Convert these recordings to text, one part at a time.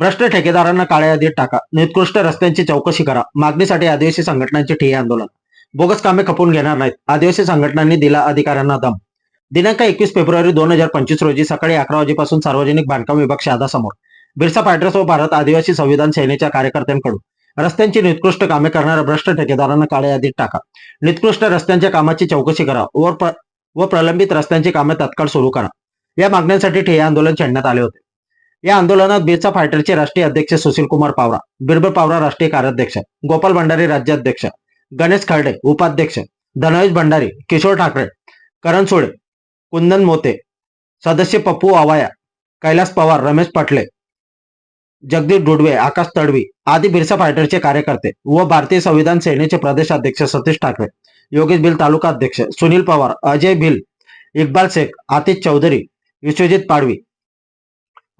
भ्रष्ट ठेकेदारांना काळ्या यादीत टाका. निकृष्ट रस्त्यांची चौकशी करा. मागणीसाठी आदिवासी संघटनांचे ठिय्या आंदोलन. बोगस कामे खपवून घेणार नाहीत. आदिवासी संघटनांनी दिला अधिकाऱ्यांना दम. दिनांक एकवीस फेब्रुवारी दोन हजार पंचवीस रोजी सकाळी अकरा वाजेपासून सार्वजनिक बांधकाम विभाग शहादा समोर बिरसा फायटर्स व भारत आदिवासी संविधान सेनेच्या कार्यकर्त्यांकडून. रस्त्यांची निकृष्ट कामे करणाऱ्या भ्रष्ट ठेकेदारांना काळ्या यादीत टाका. निकृष्ट रस्त्यांच्या कामाची चौकशी करा व प्र- व प्रलंबित रस्त्यांची कामे तत्काळ सुरू करा. या मागण्यांसाठी ठिय्या आंदोलन छेडण्यात आले होते. या आंदोलनात बिरसा फायटरचे राष्ट्रीय अध्यक्ष सुशील कुमार पावरा बिरबल पावरा राष्ट्रीय कार्याध्यक्ष गोपाल भंडारी राज्याध्यक्ष गणेश खर्डे उपाध्यक्ष धनवेश भंडारी किशोर ठाकरे करण सोळे कुंदन मोते सदस्य पप्पू आवाया कैलास पवार रमेश पाटले जगदीप डुडवे आकाश तडवी आदी बिरसा फायटरचे कार्यकर्ते व भारतीय संविधान सेनेचे प्रदेश अध्यक्ष सतीश ठाकरे योगेश भिल तालुका अध्यक्ष सुनील पवार अजय भिल इक्बाल शेख आतिश चौधरी विश्वजित पाडवी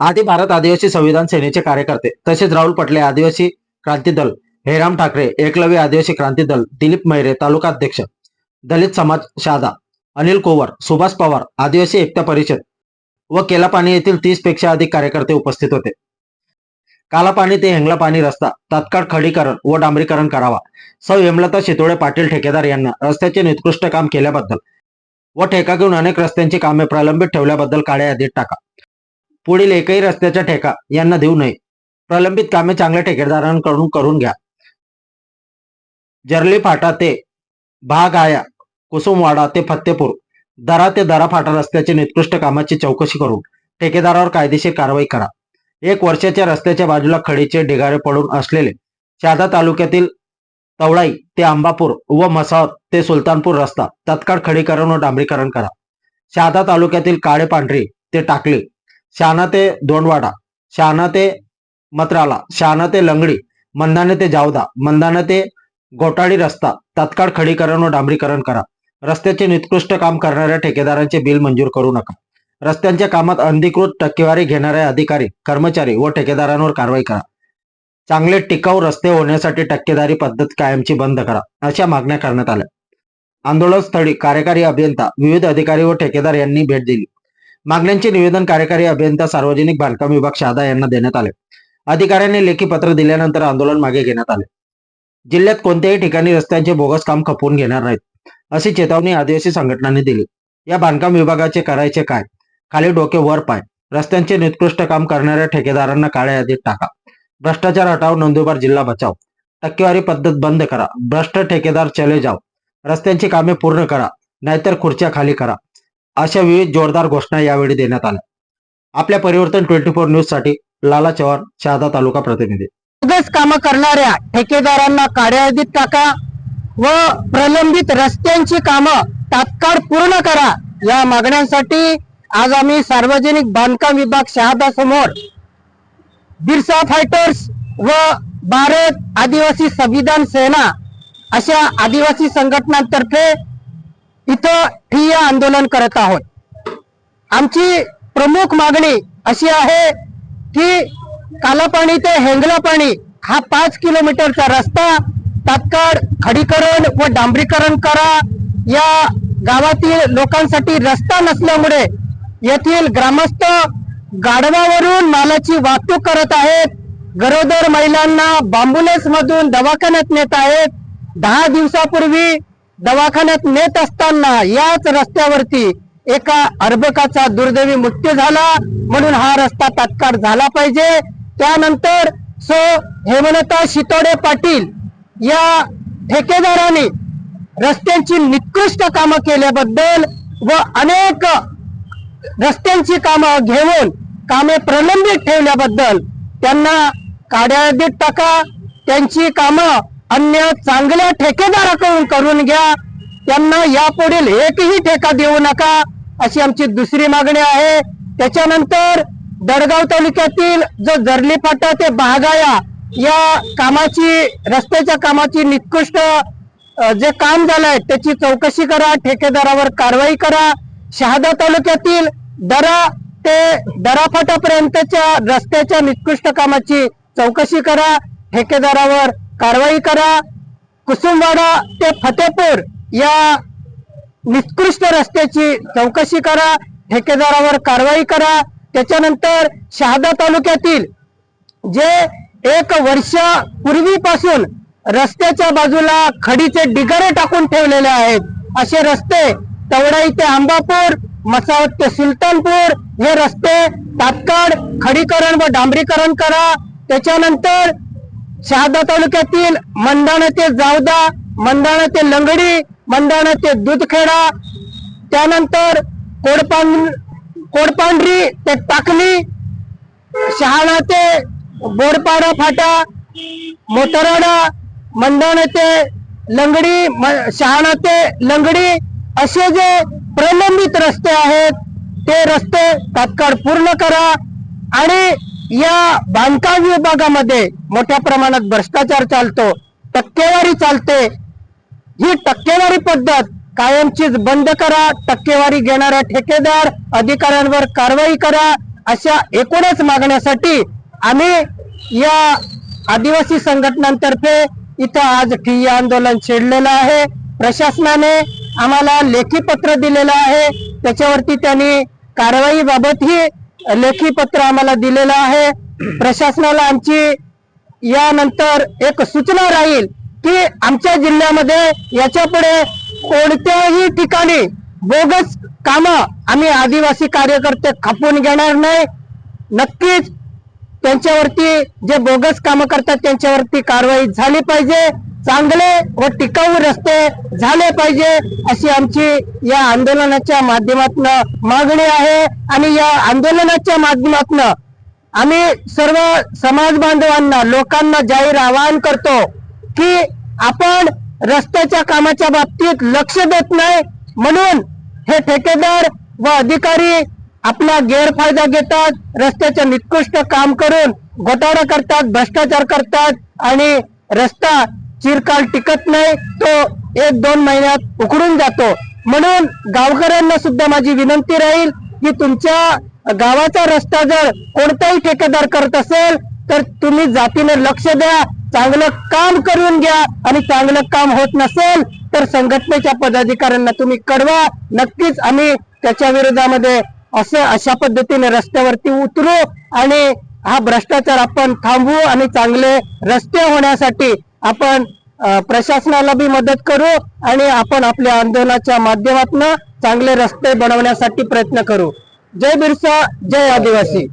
आदी भारत आदिवासी संविधान सेनेचे कार्यकर्ते तसेच राहुल पटले आदिवासी क्रांती दल हेराम ठाकरे एकलव्य आदिवासी क्रांती दल दिलीप मैरे तालुका अध्यक्ष दलित समाज शादा अनिल कोवर सुभाष पवार आदिवासी एकता परिषद व केलापाणी येथील तीसपेक्षा अधिक कार्यकर्ते उपस्थित होते. कालापाणी ते हेंगलापाणी रस्ता तात्काळ खडीकरण व डांबरीकरण करावा सौ हेमलता शितोळे पाटील ठेकेदार यांना रस्त्याचे निकृष्ट काम केल्याबद्दल व ठेका घेऊन अनेक रस्त्यांची कामे प्रलंबित ठेवल्याबद्दल काळ्या यादीत टाका. पुढील एकही रस्त्याच्या ठेका यांना देऊ नये. प्रलंबित कामे चांगल्या ठेकेदारांकडून करून घ्या. जर्ली फाटा ते भागाया कुसुमवाडा ते फत्तेपूर दरा ते दरा फाटा रस्त्याचे निकृष्ट कामाची चौकशी करून ठेकेदारावर कायदेशीर कारवाई करा. एक वर्षाच्या रस्त्याच्या बाजूला खडीचे ढिगारे पडून असलेले शहादा तालुक्यातील तवळाई ते अंबापूर व मसावत ते सुलतानपूर रस्ता तत्काळ खडीकरण व डांबरीकरण करा. शहादा तालुक्यातील काळे पांढरी ते टाकली शहाणा ते दोंडवाडा शहाणा ते मत्राला शहाणा ते लंगडी मंदाने ते जावदा मंदाने ते गोटाळी रस्ता तत्काळ खडीकरण व डांबरीकरण करा. रस्त्याचे निकृष्ट काम करणाऱ्या ठेकेदारांचे बिल मंजूर करू नका. रस्त्यांच्या कामात अनधिकृत टक्केवारी घेणारे अधिकारी कर्मचारी व ठेकेदारांवर कारवाई करा. चांगले टिकाऊ रस्ते होण्यासाठी टक्केदारी पद्धत कायमची बंद करा अशा मागण्या करण्यात आल्या. आंदोलन स्थळी कार्यकारी अभियंता विविध अधिकारी व ठेकेदार यांनी भेट दिली. मागण्यांचे निवेदन कार्यकारी अभियंता सार्वजनिक बांधकाम विभाग शहादा यांना देण्यात आले. अधिकाऱ्यांनी लेखी पत्र दिल्यानंतर आंदोलन मागे घेण्यात आले. जिल्ह्यात कोणत्याही ठिकाणी रस्त्यांचे बोगस काम खपवून घेणार नाहीत अशी चेतावणी आदिवासी संघटनांनी दिली. या बांधकाम विभागाचे करायचे काय? खाली डोके वर पाय. रस्त्यांचे निकृष्ट काम करणाऱ्या ठेकेदारांना काळ्या यादीत टाका. भ्रष्टाचार हटाव नंदुरबार जिल्हा बचाव. टक्केवारी पद्धत बंद करा. भ्रष्ट ठेकेदार चले जाव रस्त्यांची कामे पूर्ण करा. नाहीतर खुर्च्या खाली करा. अशा विविध जोरदार घोषणा यावेळी देण्यात आल्या. आपल्या परिवर्तन ट्वेंटी फोर न्यूजसाठी लाला चव्हाण शहादा तालुका प्रतिनिधी. बोगस कामं करणाऱ्या ठेकेदारांना काड्या टाका व प्रलंबित रस्त्यांची कामं तात्काळ पूर्ण करा या मागण्यांसाठी आज आम्ही सार्वजनिक बांधकाम विभाग शहादा समोर बिरसा फायटर्स व भारत आदिवासी संविधान सेना अशा आदिवासी संघटनांतर्फे इथं ठिय्या आंदोलन करत आहोत. आमची प्रमुख मागणी अशी आहे की कालापाणी ते हेंगलापाणी हा पाच किलोमीटरचा रस्ता तात्काळ खडीकरण व डांबरीकरण करा. या गावातील लोकांसाठी रस्ता नसल्यामुळे येथील ग्रामस्थ गाढवावरून मालाची वाहतूक करत आहेत. गरोदर महिलांना बांबुलेस मधून दवाखान्यात नेत आहेत. दहा दिवसापूर्वी दवाखान्यात नेत असताना याच रस्त्यावरती एका अर्भकाचा दुर्दैवी मृत्यू झाला. म्हणून हा रस्ता तात्काळ झाला पाहिजे. त्यानंतर सो हेमलता शितोडे पाटील या ठेकेदाराने रस्त्यांची निकृष्ट कामं केल्याबद्दल व अनेक रस्त्यांची कामं घेऊन कामे प्रलंबित ठेवल्याबद्दल त्यांना काड्या टाका. त्यांची कामं अन्य चांगल्या ठेकेदाराकडून करून घ्या. त्यांना यापुढील एकही ठेका देऊ नका. अशी आमची दुसरी मागणी आहे. त्याच्यानंतर दडगाव तालुक्यातील जो जर्ली फाटा ते बहागाया या कामाची रस्त्याच्या कामाची निकृष्ट जे काम झालंय त्याची चौकशी करा ठेकेदारावर कारवाई करा. शहादा तालुक्यातील दरा ते दराफाटापर्यंतच्या रस्त्याच्या निकृष्ट कामाची चौकशी करा. ठेकेदारावर कारवाई करा. कुसुमवाडा ते फतेपूर या निकृष्ट रस्त्याची चौकशी करा. ठेकेदारावर कारवाई करा. त्याच्यानंतर शहादा तालुक्यातील जे एक वर्ष पूर्वीपासून रस्त्याच्या बाजूला खडीचे डिगारे टाकून ठेवलेले आहेत असे रस्ते तवडाई ते आंबापूर मसावत ते सुलतानपूर हे रस्ते तात्काळ खडीकरण व डांबरीकरण करा. त्याच्यानंतर शहादा तालुक्यातील मंदाणा ते जावदा मंदाणा ते लंगडी मंदाणा ते दूधखेडा त्यानंतर कोडपां कोडपांढरी ते टाकली शहाणा ते बोरपाडा फाटा मोतराडा मंदाणा ते लंगडी म- शहाणा ते लंगडी असे जे प्रलंबित रस्ते आहेत ते रस्ते तात्काळ पूर्ण करा आणि या बांधकाम विभागामध्ये मोठ्या प्रमाणात भ्रष्टाचार चालतो टक्केवारी चालते. ही टक्केवारी पद्धत कायमचीच बंद करा टक्केवारी घेणाऱ्या ठेकेदार अधिकाऱ्यांवर कारवाई करा अशा एकूणच मागण्यासाठी आम्ही या आदिवासी संघटनांतर्फे इथं आज ठिय्या आंदोलन छेडलेलं आहे. प्रशासनाने आम्हाला लेखी पत्र दिलेलं आहे. त्याच्यावरती त्यांनी कारवाईबाबतही लेखी पत्र आम्हाला दिलेलं आहे. प्रशासनाला आमची यानंतर एक सूचना राहील की आमच्या जिल्ह्यामध्ये याच्यापुढे कोणत्याही ठिकाणी बोगस काम आम्ही आदिवासी कार्यकर्ते खपून घेणार नाही. नक्कीच त्यांच्यावरती जे बोगस काम करतात त्यांच्यावरती कारवाई झाली पाहिजे. चांगले व टिकाऊ रस्ते झाले पाहिजे अशी आमची या आंदोलनाच्या माध्यमातून मागणी आहे. आणि या आंदोलनाच्या माध्यमातून आम्ही सर्व समाज बांधवांना लोकांना जाहीर आवाहन करतो की आपण रस्त्याच्या कामाच्या बाबतीत लक्ष देत नाही. म्हणून हे ठेकेदार व अधिकारी आपला गैरफायदा घेतात रस्त्याचे निकृष्ट काम करून घोटाळा करतात भ्रष्टाचार करतात आणि रस्ता चिरकाल टिकत नाही तो एक दोन महिन्यात उकडून जातो. म्हणून गावकऱ्यांना सुद्धा माझी विनंती राहील की तुमच्या गावाचा रस्ता जर कोणताही ठेकेदार करत असेल तर तुम्ही जातीने लक्ष द्या चांगलं काम करून घ्या आणि चांगलं काम होत नसेल तर संघटनेच्या पदाधिकाऱ्यांना तुम्ही कळवा. नक्कीच आम्ही त्याच्या विरोधामध्ये असं अशा पद्धतीने रस्त्यावरती उतरू आणि हा भ्रष्टाचार आपण थांबवू आणि चांगले रस्ते होण्यासाठी आपण प्रशासनाला बी मदत करू आणि आपण आपल्या आंदोलनाच्या माध्यमातून चांगले रस्ते बनवण्यासाठी प्रयत्न करू. जय बिरसा जय आदिवासी.